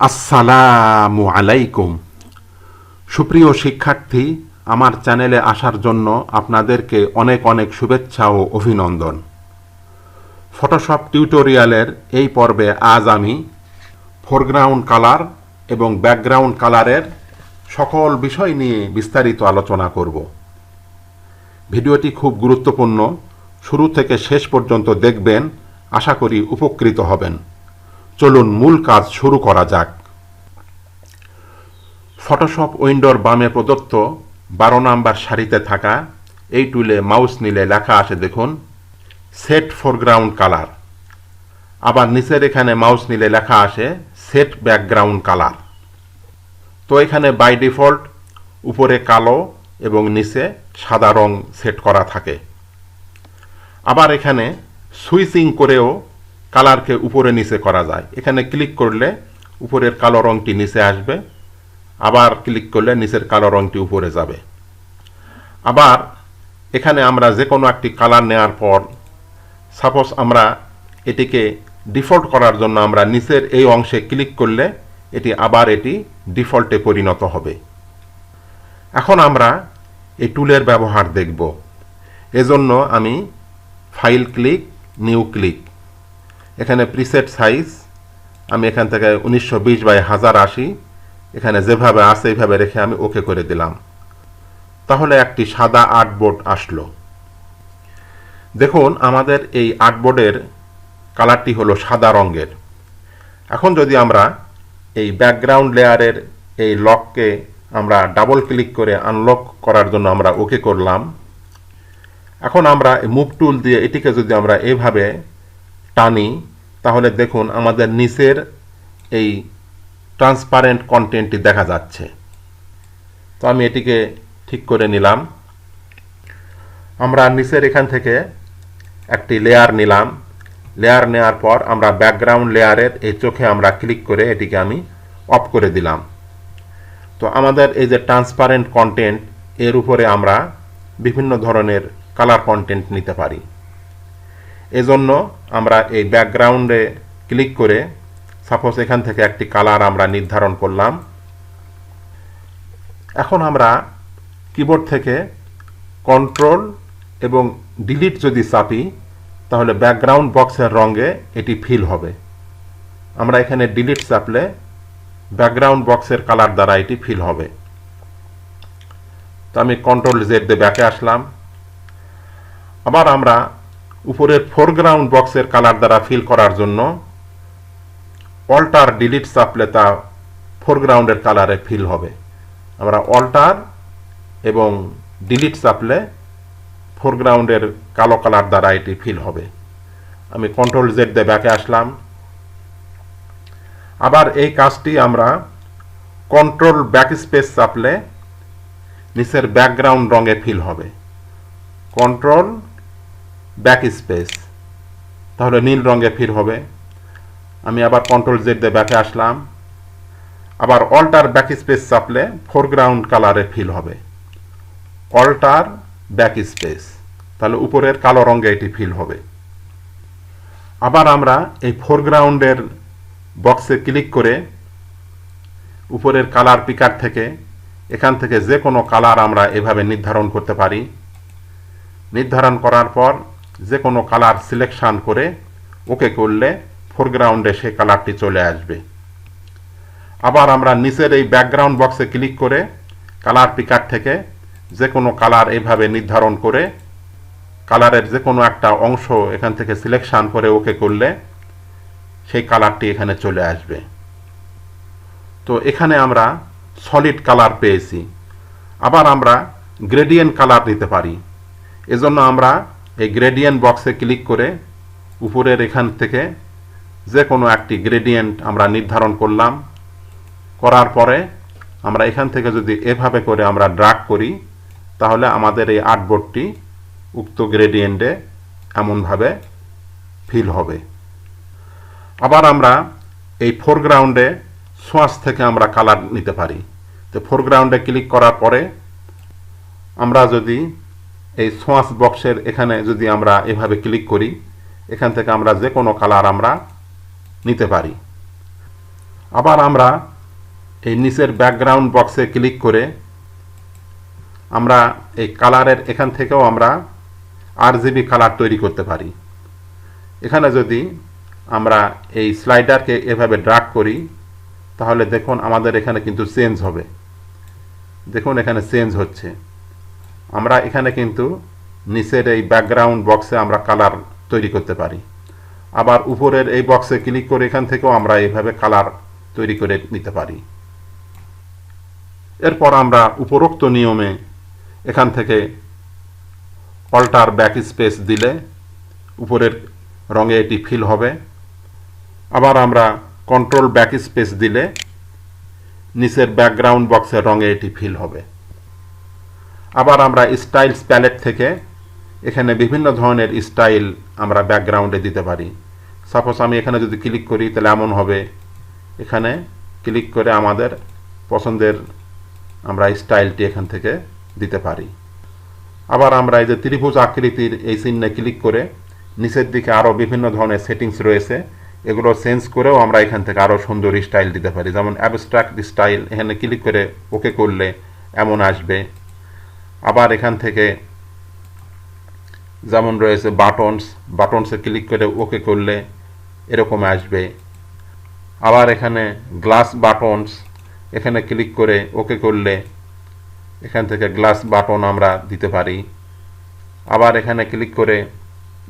আসসালামু আলাইকুম। সুপ্রিয় শিক্ষার্থী, আমার চ্যানেলে আসার জন্য আপনাদেরকে অনেক অনেক শুভেচ্ছা ও অভিনন্দন। ফটোশপ টিউটোরিয়ালের এই পর্বে আজ আমি ফোরগ্রাউন্ড কালার এবং ব্যাকগ্রাউন্ড কালারের সকল বিষয় নিয়ে বিস্তারিত আলোচনা করব। ভিডিওটি খুব গুরুত্বপূর্ণ। শুরু থেকে শেষ পর্যন্ত দেখবেন। আশা করি উপকৃত হবেন। চলুন মূল কাজ শুরু করা যাক। ফটোশপ উইন্ডোর বামে প্রদত্ত বারো নাম্বার সারিতে থাকা এই টুলে মাউস নিলে লেখা আসে দেখুন সেট ফোরগ্রাউন্ড কালার আবার নিচের এখানে মাউস নিলে লেখা আসে সেট ব্যাকগ্রাউন্ড কালার তো এখানে বাই ডিফল্ট উপরে কালো এবং নিচে সাদা রং সেট করা থাকে। আবার এখানে সুইচিং করেও কালারকে উপরে নিচে করা যায়। এখানে ক্লিক করলে উপরের কালো রংটি নিচে আসবে। আবার ক্লিক করলে নিচের কালো রংটি উপরে যাবে। আবার এখানে আমরা যে কোনো একটি কালার নেওয়ার পর, সাপোজ আমরা এটিকে ডিফল্ট করার জন্য আমরা নিচের এই অংশে ক্লিক করলে এটি আবার এটি ডিফল্টে পরিণত হবে। এখন আমরা এই টুলের ব্যবহার দেখব। এজন্য আমি ফাইল ক্লিক, নিউ ক্লিক এখানে প্রিসেট সাইজ আমি এখান থেকে উনিশশো বিশ বাই হাজার আশি, এখানে যেভাবে আছে এইভাবে রেখে আমি ওকে করে দিলাম। তাহলে একটি সাদা আর্টবোর্ড আসলো। দেখুন, আমাদের এই আর্টবোর্ডের কালারটি হলো সাদা রঙের। এখন যদি আমরা এই ব্যাকগ্রাউন্ড লেয়ারের এই লককে আমরা ডাবল ক্লিক করে আনলক করার জন্য আমরা ওকে করলাম। এখন আমরা মুভ টুল দিয়ে এটিকে যদি আমরা এভাবে টানি, তাহলে দেখুন আমাদের নিচের এই ট্রান্সপারেন্ট কন্টেন্টটি দেখা যাচ্ছে। তো আমি এটিকে ঠিক করে নিলাম। আমরা নিচের এখান থেকে একটি লেয়ার নিলাম। লেয়ার নেওয়ার পর আমরা ব্যাকগ্রাউন্ড লেয়ারের এই চোখে আমরা ক্লিক করে এটিকে আমি অফ করে দিলাম। তো আমাদের এই যে ট্রান্সপারেন্ট কন্টেন্ট এর উপরে আমরা বিভিন্ন ধরনের কালার কন্টেন্ট নিতে পারি। এজন্য আমরা এই ব্যাকগ্রাউন্ডে ক্লিক করে, সাপোজ এখান থেকে একটি কালার আমরা নির্ধারণ করলাম। এখন আমরা কিবোর্ড থেকে কন্ট্রোল এবং ডিলিট যদি চাপি, তাহলে ব্যাকগ্রাউন্ড বক্সের রঙে এটি ফিল হবে। আমরা এখানে ডিলিট চাপলে ব্যাকগ্রাউন্ড বক্সের কালার দ্বারা এটি ফিল হবে। তো আমি কন্ট্রোল জেড দিয়ে ব্যাকে আসলাম। আবার আমরা উপরের ফোরগ্রাউন্ড বক্সের কালার দ্বারা ফিল করার জন্য অল্টার ডিলিট চাপলে তা ফোরগ্রাউন্ডের কালারে ফিল হবে। আমরা অল্টার এবং ডিলিট চাপলে ফোরগ্রাউন্ডের কালো কালার দ্বারা এটি ফিল হবে। আমি কন্ট্রোল জেড দিয়ে ব্যাকে আসলাম। আবার এই কাজটি আমরা কন্ট্রোল ব্যাক স্পেস চাপলে নিচের ব্যাকগ্রাউন্ড রঙে ফিল হবে। কন্ট্রোল ব্যাক স্পেস তাহলে নীল রঙে ফিল হবে। আমি আবার কন্ট্রোল জেড দিয়ে ব্যাকে আসলাম। আবার অল্টার ব্যাক স্পেস চাপলে ফোরগ্রাউন্ড কালারে ফিল হবে। অল্টার ব্যাক স্পেস তাহলে উপরের কালো রঙে এটি ফিল হবে। আবার আমরা এই ফোরগ্রাউন্ডের বক্সে ক্লিক করে উপরের কালার পিকার থেকে এখান থেকে যে কোনো কালার আমরা এভাবে নির্ধারণ করতে পারি। নির্ধারণ করার পর যে কোনো কালার সিলেকশান করে ওকে করলে ফোরগ্রাউন্ডে সেই কালারটি চলে আসবে। আবার আমরা নিচের এই ব্যাকগ্রাউন্ড বক্সে ক্লিক করে কালার পিকার থেকে যে কোনো কালার এইভাবে নির্ধারণ করে কালারের যে কোনো একটা অংশ এখান থেকে সিলেকশান করে ওকে করলে সেই কালারটি এখানে চলে আসবে। তো এখানে আমরা সলিড কালার পেয়েছি। আবার আমরা গ্রেডিয়েন্ট কালার নিতে পারি। এজন্য আমরা এই গ্রেডিয়েন্ট বক্সে ক্লিক করে উপরের এখান থেকে যে কোনো একটি গ্রেডিয়েন্ট আমরা নির্ধারণ করলাম। করার পরে আমরা এখান থেকে যদি এভাবে করে আমরা ড্রাগ করি, তাহলে আমাদের এই আর্টবোর্ডটি উক্ত গ্রেডিয়েন্টে এমনভাবে ফিল হবে। আবার আমরা এই ফোরগ্রাউন্ডে সোয়াস থেকে আমরা কালার নিতে পারি। তো ফোরগ্রাউন্ডে ক্লিক করার পরে আমরা যদি এই সোয়াস বক্সের এখানে যদি আমরা এভাবে ক্লিক করি, এখান থেকে আমরা যে কোনো কালার আমরা নিতে পারি। আবার আমরা এই নিচের ব্যাকগ্রাউন্ড বক্সে ক্লিক করে আমরা এই কালারের এখান থেকেও আমরা আর জিবি কালার তৈরি করতে পারি। এখানে যদি আমরা এই স্লাইডারকে এভাবে ড্রাগ করি, তাহলে দেখুন আমাদের এখানে কিন্তু চেঞ্জ হবে। দেখুন এখানে চেঞ্জ হচ্ছে। আমরা এখানে কিন্তু নিচের এই ব্যাকগ্রাউন্ড বক্সে আমরা কালার তৈরি করতে পারি। আবার উপরের এই বক্সে ক্লিক করে এখান থেকেও আমরা এইভাবে কালার তৈরি করে নিতে পারি। এরপর আমরা উপরোক্ত নিয়মে এখান থেকে অল্টার ব্যাক স্পেস দিলে উপরের রঙে এটি ফিল হবে। আবার আমরা কন্ট্রোল ব্যাক স্পেস দিলে নিচের ব্যাকগ্রাউন্ড বক্সের রঙে এটি ফিল হবে। আবার আমরা স্টাইলস প্যালেট থেকে এখানে বিভিন্ন ধরনের স্টাইল আমরা ব্যাকগ্রাউন্ডে দিতে পারি। সাপোজ আমি এখানে যদি ক্লিক করি, তাহলে এমন হবে। এখানে ক্লিক করে আমাদের পছন্দের আমরা স্টাইলটি এখান থেকে দিতে পারি। আবার আমরা এই যে ত্রিভুজ আকৃতির এই চিহ্নে ক্লিক করে নিচের দিকে আরও বিভিন্ন ধরনের সেটিংস রয়েছে। এগুলো চেঞ্জ করেও আমরা এখান থেকে আরও সুন্দর স্টাইল দিতে পারি। যেমন অ্যাবস্ট্রাক্ট স্টাইল এখানে ক্লিক করে ওকে করলে এমন আসবে। আবার এখান থেকে যেমন রয়েছে বাটনস, বাটনসে ক্লিক করে ওকে করলে এরকম আসবে। আবার এখানে গ্লাস বাটনস, এখানে ক্লিক করে ওকে করলে এখান থেকে গ্লাস বাটন আমরা দিতে পারি। আবার এখানে ক্লিক করে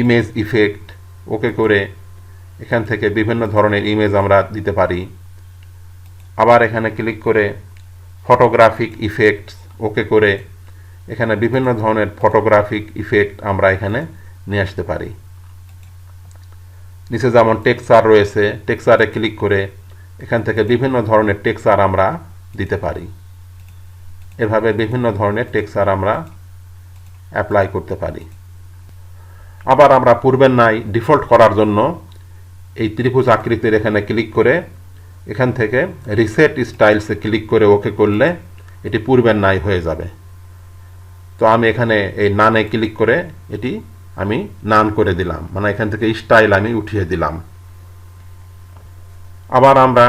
ইমেজ ইফেক্ট ওকে করে এখান থেকে বিভিন্ন ধরনের ইমেজ আমরা দিতে পারি। আবার এখানে ক্লিক করে ফটোগ্রাফিক ইফেক্টস ওকে করে এখানে বিভিন্ন ধরনের ফটোগ্রাফিক ইফেক্ট আমরা এখানে নিয়ে আসতে পারি। নিচে যেমন টেক্সার রয়েছে টেক্সারে ক্লিক করে এখান থেকে বিভিন্ন ধরনের টেক্সার আমরা দিতে পারি। এভাবে বিভিন্ন ধরনের টেক্সার আমরা অ্যাপ্লাই করতে পারি। আবার আমরা পূর্বের নাই ডিফল্ট করার জন্য এই ত্রিভুজ আকৃতির এখানে ক্লিক করে এখান থেকে রিসেট স্টাইলসে ক্লিক করে ওকে করলে এটি পূর্বের নাই হয়ে যাবে। তো আমি এখানে এই নানে ক্লিক করে এটি আমি নান করে দিলাম। মানে এখান থেকে স্টাইল আমি উঠিয়ে দিলাম। আবার আমরা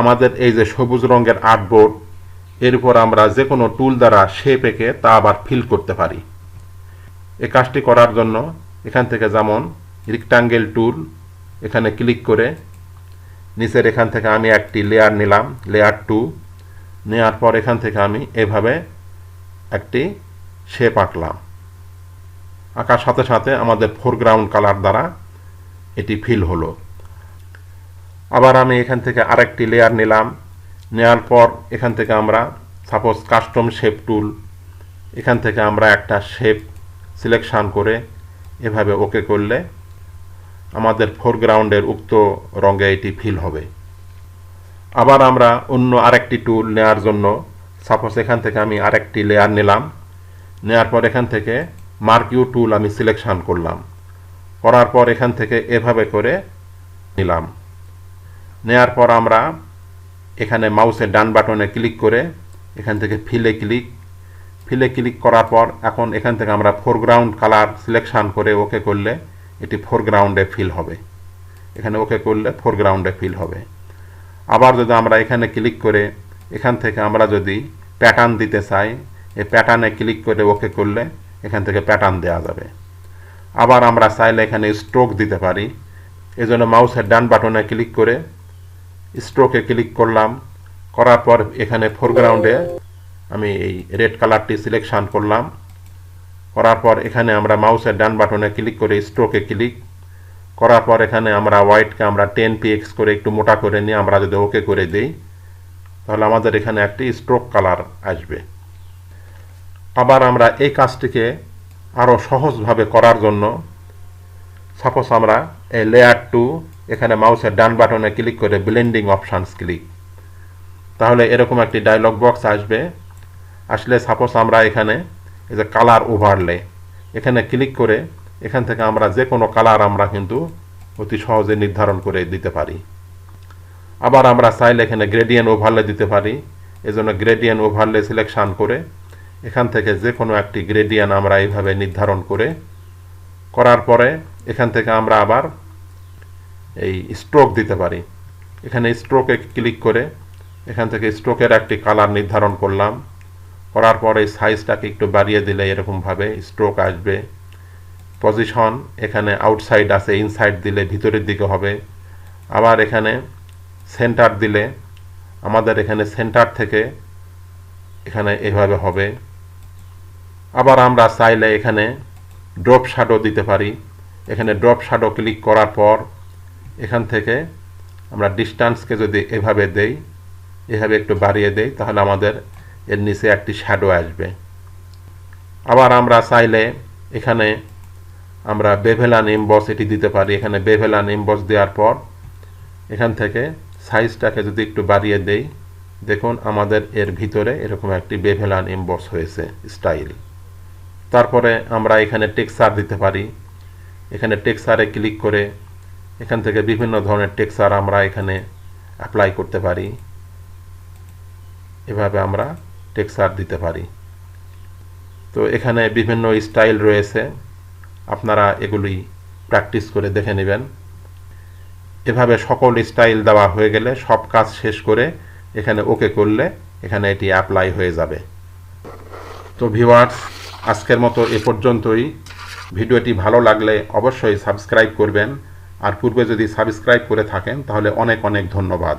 আমাদের এই যে সবুজ রঙের আর্টবোর্ড, এর উপর আমরা যে কোনো টুল দ্বারা শেপ এঁকে তা আবার ফিল করতে পারি। এই কাজটি করার জন্য এখান থেকে যেমন রিক্টাঙ্গেল টুল এখানে ক্লিক করে নিচের এখান থেকে আমি একটি লেয়ার নিলাম লেয়ার টু নেওয়ার পর এখান থেকে আমি এভাবে একটি শেপ আঁকলাম আঁকার সাথে সাথে আমাদের ফোরগ্রাউন্ড কালার দ্বারা এটি ফিল হলো। আবার আমি এখান থেকে আরেকটি লেয়ার নিলাম। নেওয়ার পর এখান থেকে আমরা সাপোজ কাস্টম শেপ টুল এখান থেকে আমরা একটা শেপ সিলেকশান করে এভাবে ওকে করলে আমাদের ফোরগ্রাউন্ডের উক্ত রঙে এটি ফিল হবে। আবার আমরা অন্য আরেকটি টুল নেওয়ার জন্য সাপোজ এখান থেকে আমি আরেকটি লেয়ার নিলাম। নেওয়ার পর এখান থেকে মার্কিউ টুল আমি সিলেকশান করলাম। করার পর এখান থেকে এভাবে করে নিলাম। নেয়ার পর আমরা এখানে মাউসের ডান বাটনে ক্লিক করে এখান থেকে ফিলে ক্লিক ফিলে ক্লিক করার পর এখন এখান থেকে আমরা ফোরগ্রাউন্ড কালার সিলেকশান করে ওকে করলে এটি ফোরগ্রাউন্ডে ফিল হবে। এখানে ওকে করলে ফোরগ্রাউন্ডে ফিল হবে। আবার যদি আমরা এখানে ক্লিক করে এখান থেকে আমরা যদি প্যাটার্ন দিতে চাই এই প্যাটার্নে ক্লিক করে ওকে করলে এখান থেকে প্যাটার্ন দেওয়া যাবে। আবার আমরা চাইলে এখানে স্ট্রোক দিতে পারি। এজন্য মাউসের ডান বাটনে ক্লিক করে স্ট্রোকে ক্লিক করলাম। করার পর এখানে ফোরগ্রাউন্ডে আমি এই রেড কালারটি সিলেকশান করলাম। করার পর এখানে আমরা মাউসের ডান বাটনে ক্লিক করে স্ট্রোকে ক্লিক করার পর এখানে আমরা হোয়াইটকে আমরা টেন পিএক্স করে একটু মোটা করে নিয়ে আমরা যদি ওকে করে দিই, তাহলে আমাদের এখানে একটি স্ট্রোক কালার আসবে। আবার আমরা এই কাজটিকে আরও সহজভাবে করার জন্য সাপোজ আমরা এই লেয়ার টু এখানে মাউসের ডান বাটনে ক্লিক করে ব্লেন্ডিং অপশানস ক্লিক তাহলে এরকম একটি ডায়লগ বক্স আসবে। আসলে সাপোজ আমরা এখানে এই যে কালার ওভারলে এখানে ক্লিক করে এখান থেকে আমরা যে কোনো কালার আমরা কিন্তু অতি সহজে নির্ধারণ করে দিতে পারি। আবার আমরা চাইলে এখানে গ্রেডিয়েন্ট ওভারলে দিতে পারি। এজন্য গ্রেডিয়েন্ট ওভারলে সিলেকশান করে এখান থেকে যে কোনো একটি গ্রেডিয়ান আমরা এইভাবে নির্ধারণ করে করার পরে এখান থেকে আমরা আবার এই স্ট্রোক দিতে পারি। এখানে স্ট্রোকে ক্লিক করে এখান থেকে স্ট্রোকের একটি কালার নির্ধারণ করলাম। করার পরে সাইজটাকে একটু বাড়িয়ে দিলে এরকমভাবে স্ট্রোক আসবে। পজিশন এখানে আউটসাইড আছে ইনসাইড দিলে ভিতরের দিকে হবে। আবার এখানে সেন্টার দিলে আমাদের এখানে সেন্টার থেকে এখানে এভাবে হবে। আবার আমরা চাইলে এখানে ড্রপ শ্যাডো দিতে পারি। এখানে ড্রপ শ্যাডো ক্লিক করার পর এখান থেকে আমরা ডিস্টান্সকে যদি এভাবে দেই, এভাবে একটু বাড়িয়ে দেই, তাহলে আমাদের এর নিচে একটি শ্যাডো আসবে। আবার আমরা চাইলে এখানে আমরা বেভেলান এমবস এটি দিতে পারি। এখানে বেভেলান এমবস দেওয়ার পর এখান থেকে সাইজটাকে যদি একটু বাড়িয়ে দেই, দেখুন আমাদের এর ভিতরে এরকম একটি বেভেলান এমবস হয়েছে স্টাইল তারপরে আমরা এখানে টেক্সার দিতে পারি। এখানে টেক্সারে ক্লিক করে এখান থেকে বিভিন্ন ধরনের টেক্সার আমরা এখানে অ্যাপ্লাই করতে পারি। এভাবে আমরা টেক্সার দিতে পারি। তো এখানে বিভিন্ন স্টাইল রয়েছে। আপনারা এগুলি প্র্যাকটিস করে দেখে নেবেন। এভাবে সকল স্টাইল দেওয়া হয়ে গেলে সব কাজ শেষ করে এখানে ওকে করলে এখানে এটি অ্যাপ্লাই হয়ে যাবে। তো ভিওয়ার্স আজকের মতো এ পর্যন্তই। ভিডিওটি ভালো লাগলে অবশ্যই সাবস্ক্রাইব করবেন। আর পূর্বে যদি সাবস্ক্রাইব করে থাকেন, তাহলে অনেক অনেক ধন্যবাদ।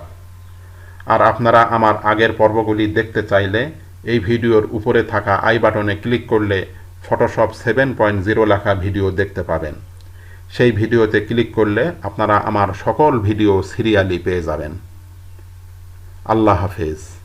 আর আপনারা আমার আগের পর্বগুলি দেখতে চাইলে এই ভিডিওর উপরে থাকা আই বাটনে ক্লিক করলে ফটোশপ সেভেন পয়েন্ট জিরো লেখা ভিডিও দেখতে পাবেন। সেই ভিডিওতে ক্লিক করলে আপনারা আমার সকল ভিডিও সিরিয়ালি পেয়ে যাবেন। আল্লাহ হাফেজ।